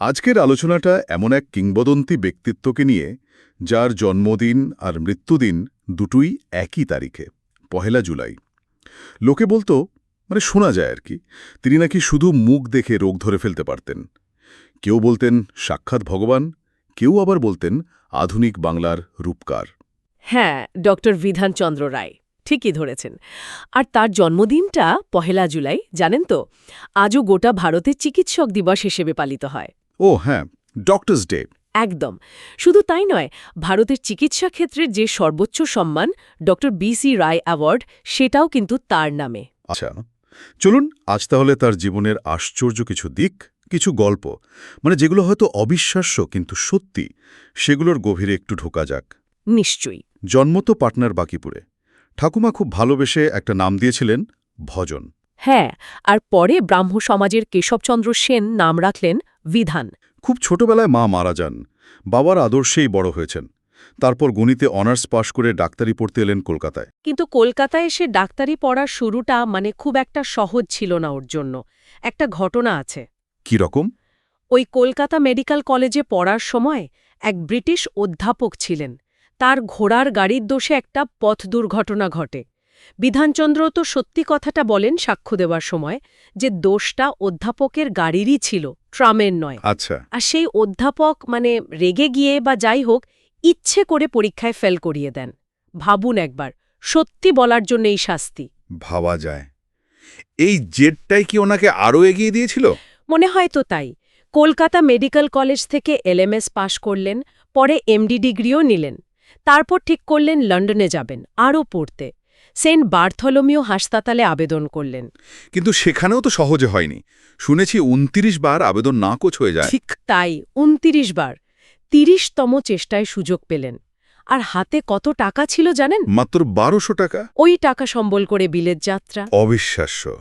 আজকের আলোচনাটা এমন এক কিংবদন্তি ব্যক্তিত্বকে নিয়ে, যার জন্মদিন আর মৃত্যুদিন দুটোই একই তারিখে, পহেলা জুলাই। লোকে বলতো মানে শোনা যায় আর কি, তিনি নাকি শুধু মুখ দেখে রোগ ধরে ফেলতে পারতেন। কেউ বলতেন, সাক্ষাৎ ভগবান। কেউ আবার বলতেন, আধুনিক বাংলার রূপকার। হ্যাঁ ডক্টর বিধানচন্দ্র রায়, ঠিকই ধরেছেন। আর তার জন্মদিনটা পহেলা জুলাই, জানেন তো? আজও গোটা ভারতে চিকিৎসক দিবস হিসেবে পালিত হয়। ও হ্যাঁ ডক্টরস ডে একদম। শুধু তাই নয় ভারতের চিকিৎসা ক্ষেত্রের যে সর্বোচ্চ সম্মান ডক্টর বিসি রায় অ্যাওয়ার্ড সেটাও কিন্তু তার নামে। আচ্ছা চলুন আজ তাহলে তার জীবনের আশ্চর্য কিছু দিক কিছু গল্প মানে যেগুলো হয়তো অবিশ্বাস্য কিন্তু সত্যি সেগুলোর গভীরে একটু ঢোকা যাক। নিশ্চয়ই। জন্ম তো পাটনার বাকিপুরে। ঠাকুমা খুব ভালোবেসে একটা নাম দিয়েছিলেন ভজন। হ্যাঁ আর পরে ব্রাহ্ম সমাজের কেশবচন্দ্র সেন নাম রাখলেন বিধান। খুব ছোটবেলায় মা মারা যান। বাবার আদর্শেই বড় হয়েছেন। তারপর গণিতে অনার্স পাশ করে ডাক্তারি পড়তে এলেন কলকাতায়। কিন্তু কলকাতায় এসে ডাক্তারি পড়ার শুরুটা মানে খুব একটা সহজ ছিল না ওর জন্য। একটা ঘটনা আছে। কি রকম? ওই কলকাতা মেডিকেল কলেজে পড়ার সময় এক ব্রিটিশ অধ্যাপক ছিলেন। তার ঘোড়ার গাড়ির দোষে একটা পথ দুর্ঘটনা ঘটে। বিধানচন্দ্র তো সত্যি কথাটা বলেন সাক্ষ্য দেওয়ার সময় যে দোষটা অধ্যাপকের গাড়িরই ছিল ট্রামের নয়। আচ্ছা। আর সেই অধ্যাপক মানে রেগে গিয়ে বা যাই হোক ইচ্ছে করে পরীক্ষায় ফেল করিয়ে দেন। ভাবুন একবার সত্যি বলার জন্য এই শাস্তি। ভাবা যায়। এই জেটটাই কি ওনাকে আরও এগিয়ে দিয়েছিল? মনে হয় তো তাই। কলকাতা মেডিকেল কলেজ থেকে এলএমএস পাশ করলেন পরে এমডি ডিগ্রিও নিলেন। তারপর ঠিক করলেন লন্ডনে যাবেন আরও পড়তে। সেন্ট বার্থলোমিও হাসপাতালে আবেদন করলেন। কিন্তু সেখানেও তো সহজে হয়নি। শুনেছি উনত্রিশ বার আবেদন নাকচ হয়ে যায়। ঠিক তাই উনত্রিশ বার। তিরিশতম চেষ্টায় সুযোগ পেলেন। আর হাতে কত টাকা ছিল জানেন? মাত্র বারোশো টাকা। ওই টাকা সম্বল করে বিলেত যাত্রা। অবিশ্বাস্য।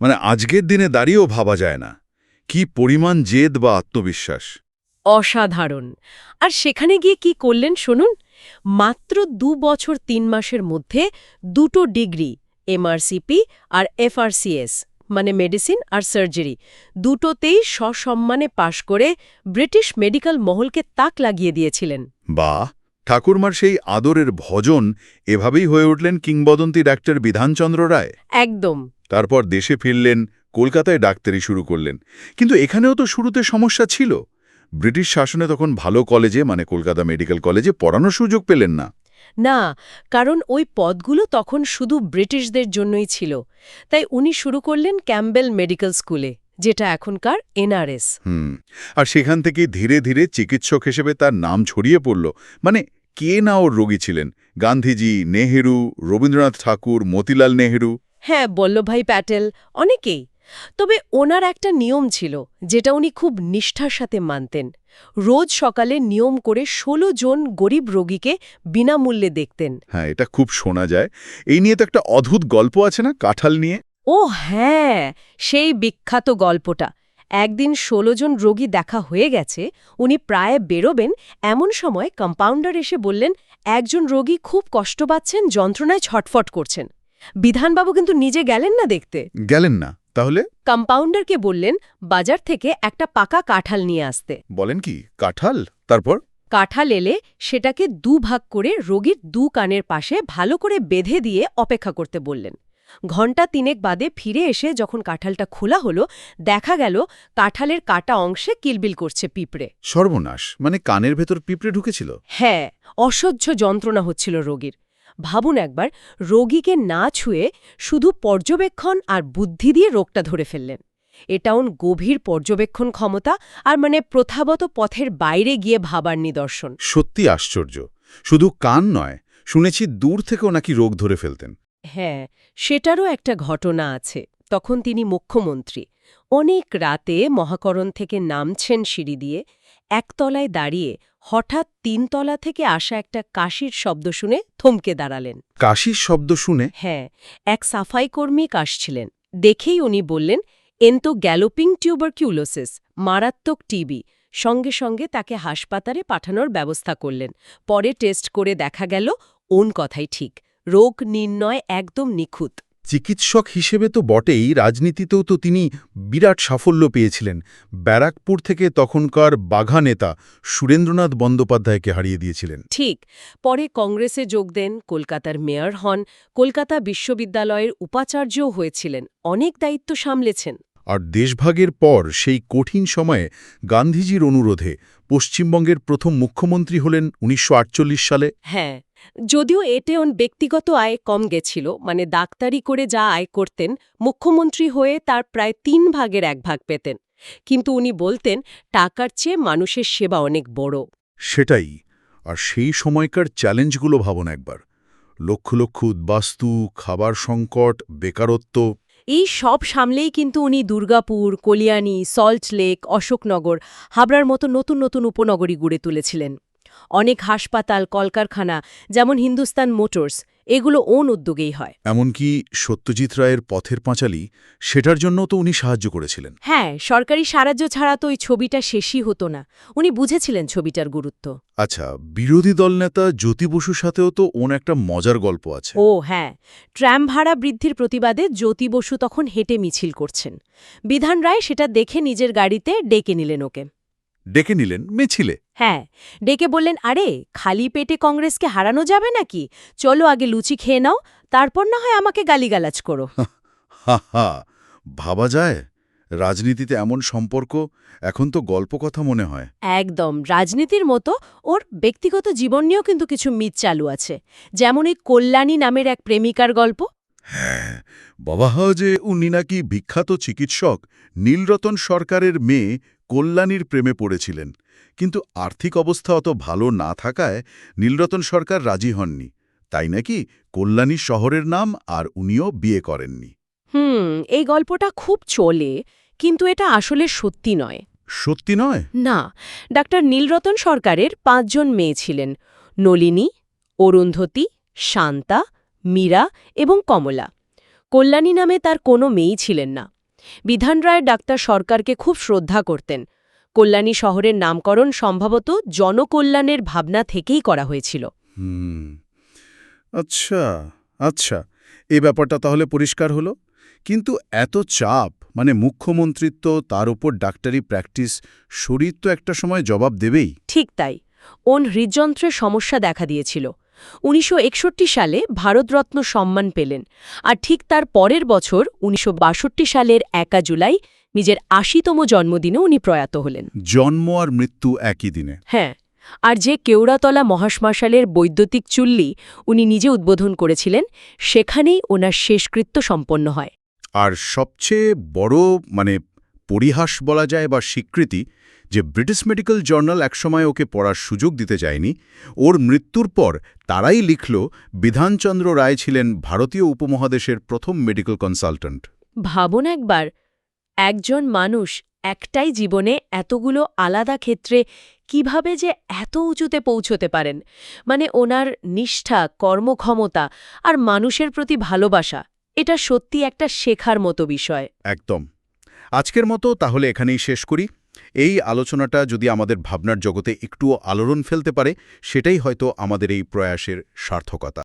মানে আজকের দিনে দাঁড়িয়েও ভাবা যায় না। কি পরিমাণ জেদ বা আত্মবিশ্বাস। অসাধারণ। আর সেখানে গিয়ে কি করলেন শুনুন? মাত্র দু বছর তিন মাসের মধ্যে দুটো ডিগ্রি এমআরসিপি আর এফআরসিএস মানে মেডিসিন আর সার্জারি দুটোতেই সসম্মানে পাশ করে ব্রিটিশ মেডিকেল মহলকে তাক লাগিয়ে দিয়েছিলেন। বা ঠাকুরমার সেই আদরের ভজন এভাবেই হয়ে উঠলেন কিংবদন্তি ডাক্তার বিধানচন্দ্র রায়। একদম। তারপর দেশে ফিরলেন কলকাতায় ডাক্তারি শুরু করলেন। কিন্তু এখানেও তো শুরুতে সমস্যা ছিল। ব্রিটিশ শাসনে তখন ভালো কলেজে মানে কলকাতা মেডিকেল কলেজে পড়ানোর সুযোগ পেলেন না। না কারণ ওই পদগুলো তখন শুধু ব্রিটিশদের জন্যই ছিল। তাই উনি শুরু করলেন ক্যাম্বেল মেডিকেল স্কুলে যেটা এখনকার এনআরএস। হুম আর সেখান থেকে ধীরে ধীরে চিকিৎসক হিসেবে তার নাম ছড়িয়ে পড়ল। মানে কে না ওর রোগী ছিলেন? গান্ধীজি নেহেরু রবীন্দ্রনাথ ঠাকুর মতিলাল নেহেরু? হ্যাঁ বল্লভভাই প্যাটেল অনেকেই। তবে ওনার একটা নিয়ম ছিল যেটা উনি খুব নিষ্ঠার সাথে মানতেন। রোজ সকালে নিয়ম করে ১৬ জন গরিব রোগীকে বিনামূল্যে দেখতেন। হ্যাঁ এটা খুব শোনা যায়। এই নিয়ে তো একটা অদ্ভুত গল্প আছে না কাঁঠাল নিয়ে? ও হ্যাঁ সেই বিখ্যাত গল্পটা। একদিন ১৬ জন রোগী দেখা হয়ে গেছে উনি প্রায় বেরোবেন এমন সময় কম্পাউন্ডার এসে বললেন একজন রোগী খুব কষ্ট পাচ্ছেন যন্ত্রণায় ছটফট করছেন। বিধানবাবু কিন্তু নিজে গেলেন না দেখতে? গেলেন না। তাহলে? কম্পাউন্ডারকে বললেন বাজার থেকে একটা পাকা কাঁঠাল নিয়ে আসতে। বলেন কি কাঁঠাল? তারপর? কাঁঠাল এলে সেটাকে দু ভাগ করে রোগীর দু কানের পাশে ভালো করে বেঁধে দিয়ে অপেক্ষা করতে বললেন। ঘণ্টা তিনেক বাদে ফিরে এসে যখন কাঁঠালটা খোলা হলো দেখা গেল কাঁঠালের কাটা অংশে কিলবিল করছে পিঁপড়ে। সর্বনাশ মানে কানের ভেতর পিঁপড়ে ঢুকেছিল? হ্যাঁ অসহ্য যন্ত্রণা হচ্ছিল রোগীর। ভাবুন একবার রোগীকে না ছুঁয়ে শুধু পর্যবেক্ষণ আর বুদ্ধি দিয়ে রোগটা ধরে ফেললেন। এটা ওন গভীর পর্যবেক্ষণ ক্ষমতা আর মানে প্রথাগত পথের বাইরে গিয়ে ভাবার নিদর্শন। সত্যি আশ্চর্য। শুধু কান নয় শুনেছি দূর থেকেও নাকি রোগ ধরে ফেলতেন। হ্যাঁ সেটারও একটা ঘটনা আছে। তখন তিনি মুখ্যমন্ত্রী। অনেক রাতে মহাকরণ থেকে নামছেন সিঁড়ি দিয়ে একতলায় দাঁড়িয়ে হঠাৎ তিনতলা থেকে আসা একটা কাশির শব্দ শুনে থমকে দাঁড়ালেন। কাশির শব্দ শুনে? হ্যাঁ এক সাফাই কর্মী কাশছিলেন। দেখেই উনি বললেন এন তো গ্যালোপিং টিউবারকিউলোসিস মারাত্মক টিবি। সঙ্গে সঙ্গে তাকে হাসপাতালে পাঠানোর ব্যবস্থা করলেন। পরে টেস্ট করে দেখা গেল ওন কথাই ঠিক। রোগ নির্ণয় একদম নিখুঁত। চিকিৎসক হিসেবে তো বটেই রাজনীতিতেও তো তিনি বিরাট সাফল্য পেয়েছিলেন। ব্যারাকপুর থেকে তখনকার বাঘা নেতা সুরেন্দ্রনাথ বন্দ্যোপাধ্যায়কে হারিয়ে দিয়েছিলেন। ঠিক পরে কংগ্রেসে যোগ দেন কলকাতার মেয়র হন কলকাতা বিশ্ববিদ্যালয়ের উপাচার্যও হয়েছিলেন অনেক দায়িত্ব সামলেছেন। আর দেশভাগের পর সেই কঠিন সময়ে গান্ধীজির অনুরোধে পশ্চিমবঙ্গের প্রথম মুখ্যমন্ত্রী হলেন উনিশশো আটচল্লিশ সালে। হ্যাঁ যদিও এতে ওন ব্যক্তিগত আয় কম গেছিল মানে ডাক্তারি করে যা আয় করতেন মুখ্যমন্ত্রী হয়ে তার প্রায় তিন ভাগের এক ভাগ পেতেন। কিন্তু উনি বলতেন টাকার চেয়ে মানুষের সেবা অনেক বড়। সেটাই আর সেই সময়কার চ্যালেঞ্জগুলো ভাবুন একবার। লক্ষ লক্ষ উদ্বাস্তু খাবার সংকট বেকারত্ব। এই সব সামলেই কিন্তু উনি দুর্গাপুর কলিয়ানি সল্ট লেক অশোকনগর হাবড়ার মতো নতুন নতুন উপনগরী গড়ে তুলেছিলেন। অনেক হাসপাতাল কলকারখানা যেমন হিন্দুস্তান মোটরস এগুলো ওন উদ্যোগেই হয়। এমনকি সত্যজিৎ রায়ের পথের পাঁচালী সেটার জন্য তো উনি সাহায্য করেছিলেন। হ্যাঁ সরকারি সাহায্য ছাড়া তো ওই ছবিটা শেষই হতো না। উনি বুঝেছিলেন ছবিটার গুরুত্ব। আচ্ছা বিরোধী দল নেতা জ্যোতি বসুর সাথেও তো ওন একটা মজার গল্প আছে। ও হ্যাঁ। ট্র্যাম ভাড়া বৃদ্ধির প্রতিবাদে জ্যোতি বসু তখন হেঁটে মিছিল করছেন। বিধান রায় সেটা দেখে নিজের গাড়িতে ডেকে নিলেন ওকে। ডেকে নিলেন মিছিলে। হ্যাঁ ডেকে বললেন আরে খালি পেটে কংগ্রেসকে হারানো যাবে নাকি? চলো আগে লুচি খেয়ে নাও তারপর না হয় আমাকে গালিগালাজ করো। হা হা ভাবা যায়। রাজনীতিতে এমন সম্পর্ক এখন তো গল্প কথা মনে হয়। একদম রাজনীতির মতো ওর ব্যক্তিগত জীবন নিয়েও কিন্তু কিছু মিথ চালু আছে। যেমন এই কল্যাণী নামের এক প্রেমিকার গল্প। হ্যাঁ বাবা হয় যে উনি নাকি বিখ্যাত চিকিৎসক নীলরতন সরকারের মেয়ে কল্যাণীর প্রেমে পড়েছিলেন। কিন্তু আর্থিক অবস্থা অত ভালো না থাকায় নীলরতন সরকার রাজি হননি। তাই নাকি কল্যাণী শহরের নাম আর উনিও বিয়ে করেননি। হুম এই গল্পটা খুব চলে কিন্তু এটা আসলে সত্যি নয়। সত্যি নয়? না ডাক্তার নীলরতন সরকারের পাঁচজন মেয়ে ছিলেন নলিনী অরুন্ধতী শান্তা মীরা এবং কমলা। কল্যাণী নামে তার কোনো মেয়েই ছিলেন না। বিধান রায় ডাক্তার সরকারকে খুব শ্রদ্ধা করতেন। কল্যাণী শহরের নামকরণ সম্ভবত জনকল্যাণের ভাবনা থেকেই করা হয়েছিল। আচ্ছা আচ্ছা এ ব্যাপারটা তাহলে পরিষ্কার হলো। কিন্তু এত চাপ মানে মুখ্যমন্ত্রিত্ব তার উপর ডাক্তারি প্র্যাকটিস শরীর তো একটা সময় জবাব দেবেই। ঠিক তাই। ওন হৃদযন্ত্রের সমস্যা দেখা দিয়েছিল। উনিশশো একষট্টি সালে ভারতরত্ন সম্মান পেলেন আর ঠিক তার পরের বছর উনিশশো বাষট্টি সালের একা জুলাই নিজের আশিতম জন্মদিনে উনি প্রয়াত হলেন। জন্ম আর মৃত্যু একই দিনে। হ্যাঁ আর যে কেওড়াতলা মহাশ্মশালের বৈদ্যুতিক চুল্লি উনি নিজে উদ্বোধন করেছিলেন সেখানেই ওনার শেষকৃত্য সম্পন্ন হয়। আর সবচেয়ে বড় মানে পরিহাস বলা যায় বা স্বীকৃতি যে ব্রিটিশ মেডিকেল জার্নাল একসময় ওকে পড়ার সুযোগ দিতে যায়নি ওর মৃত্যুর পর তারাই লিখল বিধানচন্দ্র রায় ছিলেন ভারতীয় উপমহাদেশের প্রথম মেডিকেল কনসালট্যান্ট। ভাবুন একবার একজন মানুষ একটাই জীবনে এতগুলো আলাদা ক্ষেত্রে কীভাবে যে এত উঁচুতে পৌঁছতে পারেন? মানে ওনার নিষ্ঠা কর্মক্ষমতা আর মানুষের প্রতি ভালোবাসা এটা সত্যি একটা শেখার মতো বিষয়। একদম। আজকের মতো তাহলে এখানেই শেষ করি। এই আলোচনাটা যদি আমাদের ভাবনার জগতে একটুও আলোড়ন ফেলতে পারে, সেটাই হয়তো আমাদের এই প্রয়াসের সার্থকতা।